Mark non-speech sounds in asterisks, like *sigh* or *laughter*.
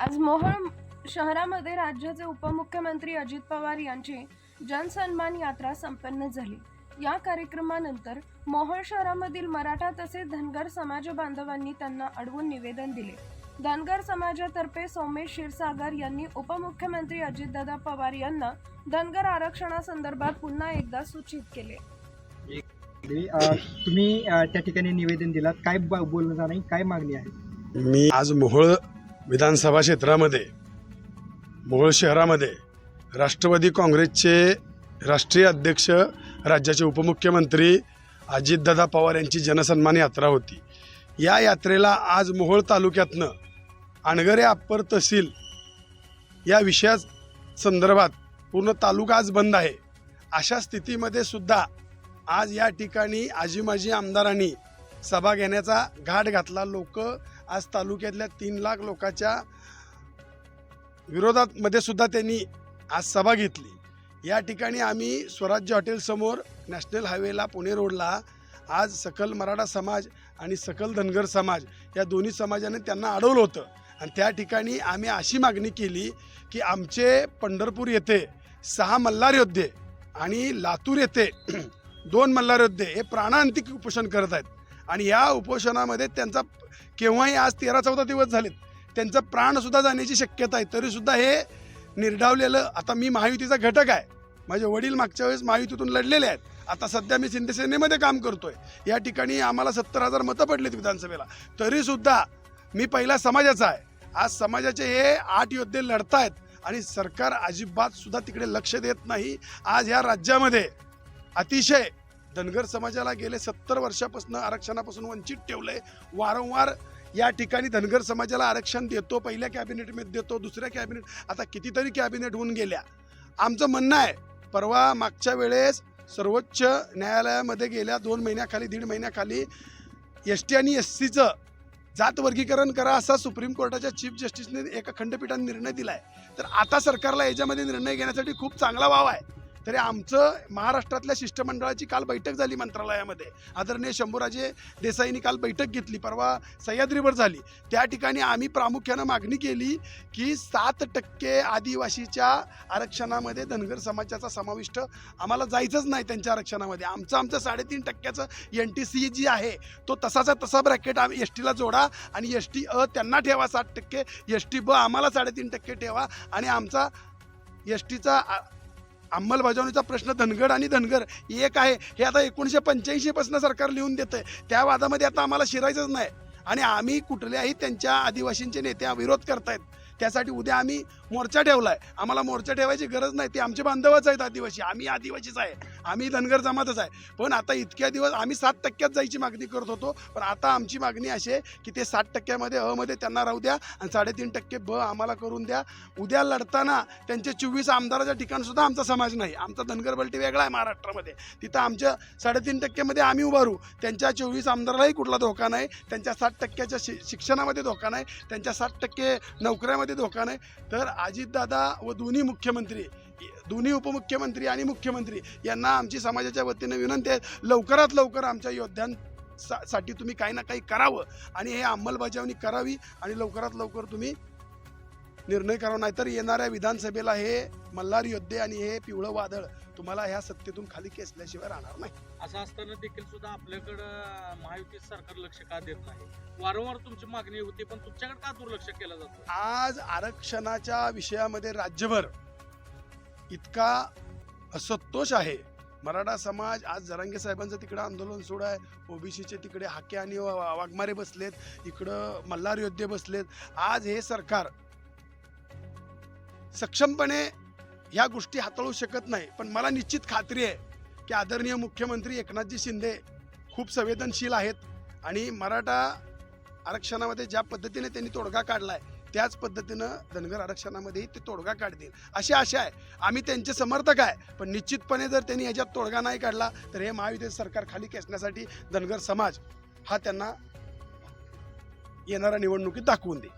आज मोहोळ शहरामध्ये राज्याचे उपमुख्यमंत्री अजित पवार यांची जनसन्मान यात्रा संपन्न झाली. या कार्यक्रमानंतर मोहोळ शहरामधील मराठा तसेच धनगर समाज बांधवांनी त्यांना अडवून निवेदन दिले. धनगर समाजातर्फे सोमेश क्षीरसागर यांनी उपमुख्यमंत्री अजितदादा पवार यांना धनगर आरक्षणासंदर्भात पुन्हा एकदा सूचित केले. तुम्ही त्या ठिकाणी निवेदन दिलात. काय ब- बोलणं झालं आणि काय मागणी आहे? मी आज मोहोळ विधानसभा क्षेत्रामध्ये मोहोळ शहरामध्ये राष्ट्रवादी काँग्रेसचे राष्ट्रीय अध्यक्ष राज्याचे उपमुख्यमंत्री अजितदादा पवार यांची जनसन्मान यात्रा होती. या यात्रेला आज मोहोळ तालुक्यातनं अणगरे अप्पर तहसील या विषया संदर्भात पूर्ण तालुका आज बंद आहे. अशा स्थितीमध्ये सुद्धा आज या ठिकाणी आजी माजी आमदारांनी सभा घेण्याचा घाट घातला. लोक आज तालुक्यातल्या तीन लाख लोकांच्या विरोधात मध्ये सुद्धा त्यांनी आज सभा घेतली. या ठिकाणी आम्ही स्वराज्य हॉटेलसमोर नॅशनल हायवेला पुणे रोडला आज सकल मराठा समाज आणि सकल धनगर समाज या दोन्ही समाजाने त्यांना अडवलं होतं. आणि त्या ठिकाणी आम्ही अशी मागणी केली की आमचे पंढरपूर येथे सहा मल्हार योद्धे आणि लातूर येथे *clears throat* दोन मल्हार योद्धे हे प्राणांतिक उपोषण करत आहेत. आणि या उपोषणामध्ये त्यांचा केव्हाही आज तेरा चौदा दिवस झालेत त्यांचा प्राणसुद्धा जाण्याची शक्यता आहे. तरीसुद्धा हे निर्डावलेलं आता मी महायुतीचा घटक आहे. माझे वडील मागच्या वेळेस महायुतीतून लढलेले आहेत. आता सध्या मी शिंदेसेनेमध्ये काम करतोय. या ठिकाणी आम्हाला सत्तर हजार मतं पडलीत विधानसभेला. तरीसुद्धा मी पहिला समाजाचा आहे. आज समाजाचे हे आठ योद्धे लढतायत आणि सरकार अजिबात सुद्धा तिकडे लक्ष देत नाही. आज ह्या राज्यामध्ये अतिशय धनगर समाजाला गेले सत्तर वर्षापासून आरक्षणापासून वंचित ठेवलंय. वारंवार या ठिकाणी धनगर समाजाला आरक्षण देतो पहिल्या कॅबिनेटमध्ये देतो दुसऱ्या कॅबिनेट आता कितीतरी कॅबिनेट होऊन गेल्या. आमचं म्हणणं आहे परवा मागच्या वेळेस सर्वोच्च न्यायालयामध्ये गेल्या दोन महिन्याखाली दीड महिन्याखाली एस टी आणि एस सीचं जात वर्गीकरण करा असा सुप्रीम कोर्टाच्या चीफ जस्टिसने एका खंडपीठाने निर्णय दिला आहे तर आता सरकारला याच्यामध्ये निर्णय घेण्यासाठी खूप चांगला वाव आहे. तरी आमचं महाराष्ट्रातल्या शिष्टमंडळाची काल बैठक झाली मंत्रालयामध्ये. आदरणीय शंभूराजे देसाईंनी काल बैठक घेतली परवा सह्याद्रीवर झाली. त्या ठिकाणी आम्ही प्रामुख्यानं मागणी केली की सात टक्के आदिवासीच्या आरक्षणामध्ये धनगर समाजाचा समाविष्ट आम्हाला जायचंच नाही त्यांच्या आरक्षणामध्ये. आमचं आमचं साडेतीन टक्क्याचं एन टी सी जी आहे तो तसाचा तसा ब्रॅकेट आम्ही एस टीला जोडा आणि एस टी अ त्यांना ठेवा सात टक्के एस टी ब आम्हाला साडेतीन टक्के ठेवा आणि आमचा एस टीचा अंमलबजावणीचा प्रश्न धनगड आणि धनगर एक आहे. हे आता एकोणीसशे पंच्याऐंशीपासून सरकार लिहून देतं आहे त्या वादामध्ये आता आम्हाला शिरायचंच नाही. आणि आम्ही कुठल्याही त्यांच्या आदिवासींचे नेते विरोध करतायत. त्यासाठी उद्या आम्ही मोर्चा ठेवला आहे आम्हाला मोर्चा ठेवायची गरज नाही. ते आमचे बांधवच आहेत आदिवासी. आम्ही आदिवासीच आहे. आम्ही धनगर जमातच आहे. पण आता इतक्या दिवस आम्ही सात टक्क्यात जायची मागणी करत होतो. पण आता आमची मागणी अशी आहे की ते सात टक्क्यामध्ये अमध्ये त्यांना राहू द्या आणि साडेतीन टक्के ब आम्हाला करून द्या. उद्या लढताना त्यांच्या चोवीस आमदाराच्या ठिकाणसुद्धा आमचा समाज नाही. आमचा धनगर बलटी वेगळा आहे महाराष्ट्रामध्ये. तिथं आमच्या साडेतीन टक्क्यामध्ये आम्ही उभारू त्यांच्या चोवीस आमदारालाही कुठला धोका नाही. त्यांच्या सात टक्क्याच्या शि शिक्षणामध्ये धोका नाही. त्यांच्या सात टक्के नोकऱ्यामध्ये धोका नाही. तर अजितदादा व दोन्ही मुख्यमंत्री दोन्ही उपमुख्यमंत्री आणि मुख्यमंत्री यांना आमची समाजाच्या वतीने विनंती आहे लवकरात लवकर आमच्या योद्ध्यां सा- साठी तुम्ही काही ना काही करावं आणि हे अंमलबजावणी करावी आणि लवकरात लवकर तुम्ही निर्णय करावा. नाहीतर येणाऱ्या विधानसभेला हे मल्हार योद्धे आणि हे पिवळं वादळ तुम्हाला ह्या सत्तेतून खाली खेचल्याशिवाय राहणार नाही. असं असताना देखील सुद्धा आपल्याकडं महायुती सरकार लक्ष का देत नाही? वारंवार तुमची मागणी होती पण तुमच्याकडे का दुर्लक्ष केलं जातं? आज आरक्षणाच्या विषयामध्ये राज्यभर इतका असंतोष आहे. मराठा समाज आज जरांगे साहेबांचं तिकडं आंदोलन सुरू आहे. ओबीसीचे तिकडे हाके आणि वा- वाघमारे बसलेत. इकडं मल्हार योद्धे बसलेत. आज हे सरकार सक्षमपणे ह्या गोष्टी हाताळू शकत नाही. पण मला निश्चित खात्री आहे की आदरणीय मुख्यमंत्री एकनाथजी शिंदे खूप संवेदनशील आहेत. आणि मराठा आरक्षणामध्ये ज्या पद्धतीने त्यांनी तोडगा काढला आहे त्याच पद्धतीनं धनगर आरक्षणामध्येही ते तोडगा काढतील. अशी आशा आहे. आम्ही त्यांचे समर्थक आहे. पण निश्चितपणे जर त्यांनी याच्यात तोडगा नाही काढला तर हे महाविद्यालय सरकार खाली खेचण्यासाठी धनगर समाज हा त्यांना येणाऱ्या निवडणुकीत दाखवून देईल.